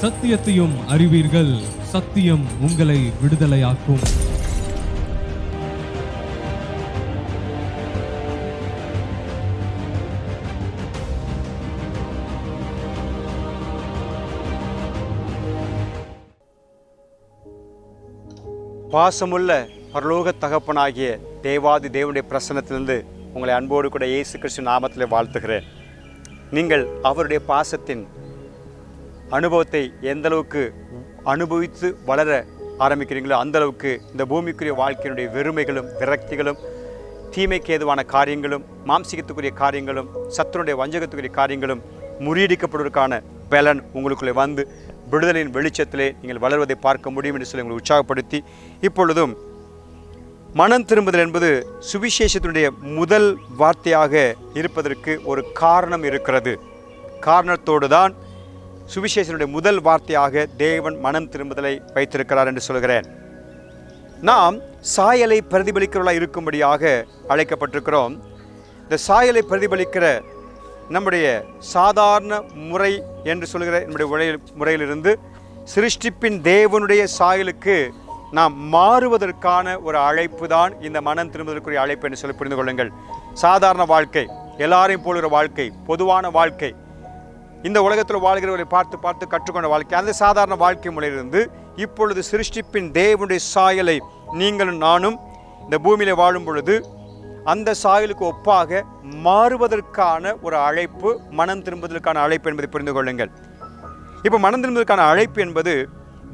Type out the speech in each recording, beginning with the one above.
சத்தியத்தையும் அறிவீர்கள். சத்தியம் உங்களை விடுதலையாக்கும். பாசமுள்ள பரலோக தகப்பனாகிய தேவாதி தேவனுடைய பிரசன்னத்திலிருந்து உங்களை அன்போடு கூட இயேசு கிறிஸ்து நாமத்தில் வாழ்த்துகிறேன். நீங்கள் அவருடைய பாசத்தின் அனுபவத்தை எந்த அளவுக்கு அனுபவித்து வளர ஆரம்பிக்கிறீங்களோ அந்த அளவுக்கு இந்த பூமிக்குரிய வாழ்க்கையினுடைய வெறுமைகளும் விரக்திகளும் தீமைக்கு ஏதுவான காரியங்களும் மாம்சிகத்துக்குரிய காரியங்களும் சத்துருடைய வஞ்சகத்துக்குரிய காரியங்களும் முறியடிக்கப்படுவதற்கான பலன் உங்களுக்குள்ளே வந்து விடுதலையின் வெளிச்சத்திலே நீங்கள் வளர்வதை பார்க்க முடியும் என்று சொல்லி உங்களை உற்சாகப்படுத்தி இப்பொழுதும் மனம் திரும்புதல் என்பது சுவிசேஷத்தினுடைய முதல் வார்த்தையாக இருப்பதற்கு ஒரு காரணம் இருக்கிறது. காரணத்தோடு தான் சுவிசேஷனுடைய முதல் வார்த்தையாக தேவன் மனம் திரும்புதலை வைத்திருக்கிறார் என்று சொல்கிறேன். நாம் சாயலை பிரதிபலிக்கிறவர்களாக இருக்கும்படியாக அழைக்கப்பட்டிருக்கிறோம். இந்த சாயலை பிரதிபலிக்கிற நம்முடைய சாதாரண முறை என்று சொல்கிற நம்முடைய உரையில் முறையிலிருந்து சிருஷ்டிப்பின் தேவனுடைய சாயலுக்கு நாம் மாறுவதற்கான ஒரு அழைப்பு தான் இந்த மனம் திரும்புவதற்குரிய அழைப்பு என்று சொல்லி புரிந்து கொள்ளுங்கள். சாதாரண வாழ்க்கை எல்லாரையும் போலுகிற வாழ்க்கை பொதுவான வாழ்க்கை இந்த உலகத்தில் வாழ்கிறவர்களை பார்த்து பார்த்து கற்றுக்கொண்ட வாழ்க்கை அந்த சாதாரண வாழ்க்கை முறையிலிருந்து இப்பொழுது சிருஷ்டிப்பின் தேவனுடைய சாயலை நீங்களும் நானும் இந்த பூமியில் வாழும் பொழுது அந்த சாயலுக்கு ஒப்பாக மாறுவதற்கான ஒரு அழைப்பு மனம் திரும்புவதற்கான அழைப்பு என்பதை புரிந்து கொள்ளுங்கள். இப்போ மனம் திரும்புவதற்கான அழைப்பு என்பது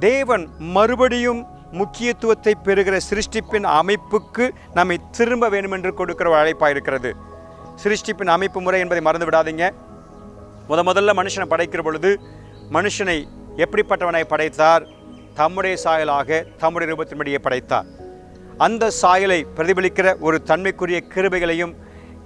தேவன் மறுபடியும் முக்கியத்துவத்தை பெறுகிற சிருஷ்டிப்பின் அமைப்புக்கு நம்மை திரும்ப வேண்டுமென்று கொடுக்கிற ஒரு அழைப்பாக இருக்கிறது சிருஷ்டிப்பின் அமைப்பு முறை என்பதை மறந்து விடாதீங்க. முத முதல்ல மனுஷனை படைக்கிற பொழுது மனுஷனை எப்படிப்பட்டவனை படைத்தார்? தம்முடைய சாயலாக தம்முடைய ரூபத்தின்படியே படைத்தார். அந்த சாயலை பிரதிபலிக்கிற ஒரு தன்மைக்குரிய கிருபைகளையும்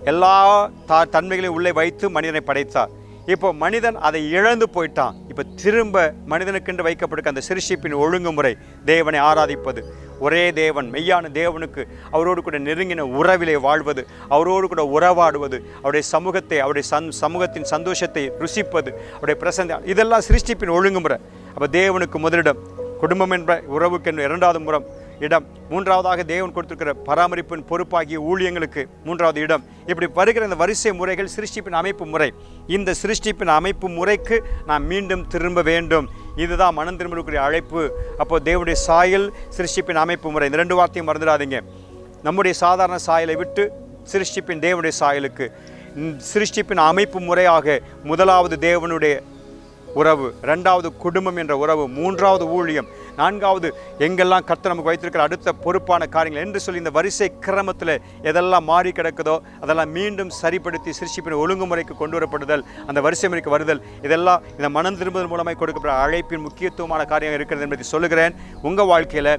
எல்லா தா தன்மைகளையும் உள்ளே வைத்து மனிதனை படைத்தார். இப்போ மனிதன் அதை இழந்து போயிட்டான். இப்போ திரும்ப மனிதனுக்கென்று வைக்கப்பட்டிருக்க அந்த சிருஷிப்பின் ஒழுங்குமுறை தேவனை ஆராதிப்பது. ஒரே தேவன் மெய்யான தேவனுக்கு அவரோடு கூட நெருங்கின உறவிலே வாழ்வது அவரோடு கூட உறவாடுவது அவருடைய சமூகத்தை அவருடைய சந் சமூகத்தின் சந்தோஷத்தை ருசிப்பது அவருடைய பிரசந்த இதெல்லாம் சிருஷ்டிப்பின் ஒழுங்குமுறை. அப்போ தேவனுக்கு முதலிடம் குடும்பம் என்ற உறவுக்கு இரண்டாவது முறம் இடம். மூன்றாவதாக தேவன் கொடுத்திருக்கிற பராமரிப்பின் பொறுப்பாகிய ஊழியங்களுக்கு மூன்றாவது இடம். இப்படி வருகிற இந்த வரிசை முறைகள் சிருஷ்டிப்பின் அமைப்பு முறை. இந்த சிருஷ்டிப்பின் அமைப்பு முறைக்கு நாம் மீண்டும் திரும்ப வேண்டும். இதுதான் மனம் திரும்பக்கூடிய அழைப்பு. அப்போது தேவனுடைய சாயல் சிருஷ்டிப்பின் அமைப்பு முறை. இந்த ரெண்டு வார்த்தையும் மறந்துடாதீங்க. நம்முடைய சாதாரண சாயலை விட்டு சிருஷ்டிப்பின் தேவனுடைய சாயலுக்கு. சிருஷ்டிப்பின் அமைப்பு முறையாக முதலாவது தேவனுடைய உறவு ரெண்டாவது குடும்பம் என்ற உறவு மூன்றாவது ஊழியம் நான்காவது எங்கெல்லாம் கர்த்தர் நமக்கு வைத்திருக்கிற அடுத்த பொறுப்பான காரியங்கள் என்று சொல்லி இந்த வரிசை கிரமத்தில் எதெல்லாம் மாறி கிடக்குதோ அதெல்லாம் மீண்டும் சரிப்படுத்தி சிருஷ்டிப்பின் ஒழுங்குமுறைக்கு கொண்டு வரப்படுதல் அந்த வரிசை முறைக்கு வருதல் இதெல்லாம் இந்த மனம் திரும்புதல் மூலமாக கொடுக்கப்படுற அழைப்பின் முக்கியத்துவமான காரியம் இருக்கிறது என்பதை சொல்லுகிறேன். உங்கள் வாழ்க்கையில்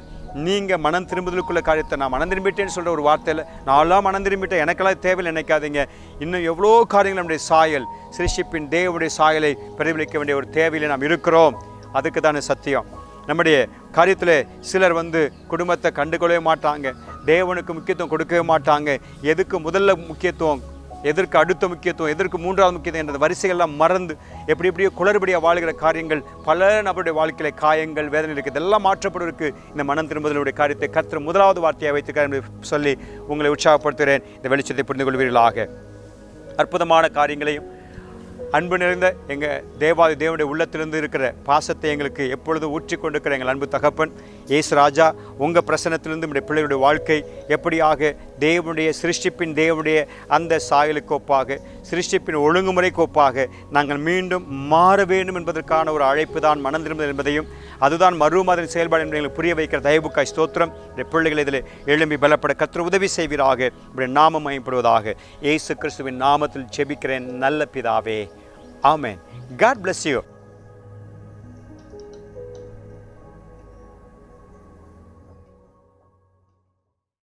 நீங்கள் மனம் திரும்புதலுக்குள்ள காரியத்தை நான் மனம் திரும்பிட்டேன்னு சொல்கிற ஒரு வார்த்தையில் நான்லாம் மனம் திரும்பிட்டேன். எனக்கெல்லாம் தேவையில்லை நினைக்காதீங்க. இன்னும் எவ்வளோ காரியங்கள் நம்முடைய சாயல் சிருஷ்டிப்பின் தேவனுடைய சாயலை பிரதிபலிக்க வேண்டிய ஒரு தேவையில் நாம் இருக்கிறோம். அதுக்கு தானே சத்தியம். நம்முடைய காரியத்தில் சிலர் வந்து குடும்பத்தை கண்டுகொள்ளவே மாட்டாங்க. தேவனுக்கு முக்கியத்துவம் கொடுக்கவே மாட்டாங்க. எதுக்கு முதல்ல முக்கியத்துவம் எதற்கு அடுத்த முக்கியத்துவம் எதற்கு மூன்றாவது முக்கியத்துவம் என்ற வரிசைகள்லாம் மறந்து எப்படி எப்படியோ குளறுபடியாக வாழ்கிற காரியங்கள் பல நபருடைய வாழ்க்கையில காயங்கள் வேதனை இருக்குது இதெல்லாம் மாற்றப்படுவதற்கு இந்த மனம் திரும்புதலுடைய காரியத்தை கத்திர முதலாவது வார்த்தையாக வைத்திருக்கார் என்று சொல்லி உங்களை உற்சாகப்படுத்துகிறேன். இந்த வெளிச்சத்தை புரிந்து கொள்வீர்களாக அற்புதமான காரியங்களையும் அன்பு நிறைந்த எங்கள் தேவாதி தேவனுடைய உள்ளத்திலிருந்து இருக்கிற பாசத்தை எங்களுக்கு எப்பொழுதும் ஊற்றி கொண்டிருக்கிற எங்கள் அன்பு தகப்பன் ஏசு ராஜா உங்கள் பிரசனத்திலிருந்து நம்முடைய பிள்ளைகளுடைய வாழ்க்கை எப்படியாக தேவனுடைய சிருஷ்டிப்பின் தேவனுடைய அந்த சாயலுக்கு ஒப்பாக சிருஷ்டிப்பின் ஒழுங்குமுறைக்கு ஒப்பாக நாங்கள் மீண்டும் மாற வேண்டும் என்பதற்கான ஒரு அழைப்பு தான் மனம் திரும்புதல் என்பதையும் அதுதான் மறுமாதிரி செயல்பாடு என்பதை புரிய வைக்கிற தயவுக்காய் ஸ்தோத்திரம். இந்த பிள்ளைகள் இதில் எழும்பி பலப்பட கத்திர உதவி செய்வீராக இப்படி நாமம் மயப்படுவதாக இயேசு கிறிஸ்துவின் நாமத்தில் ஜெபிக்கிறேன் நல்ல பிதாவே. ஆமேன். God bless you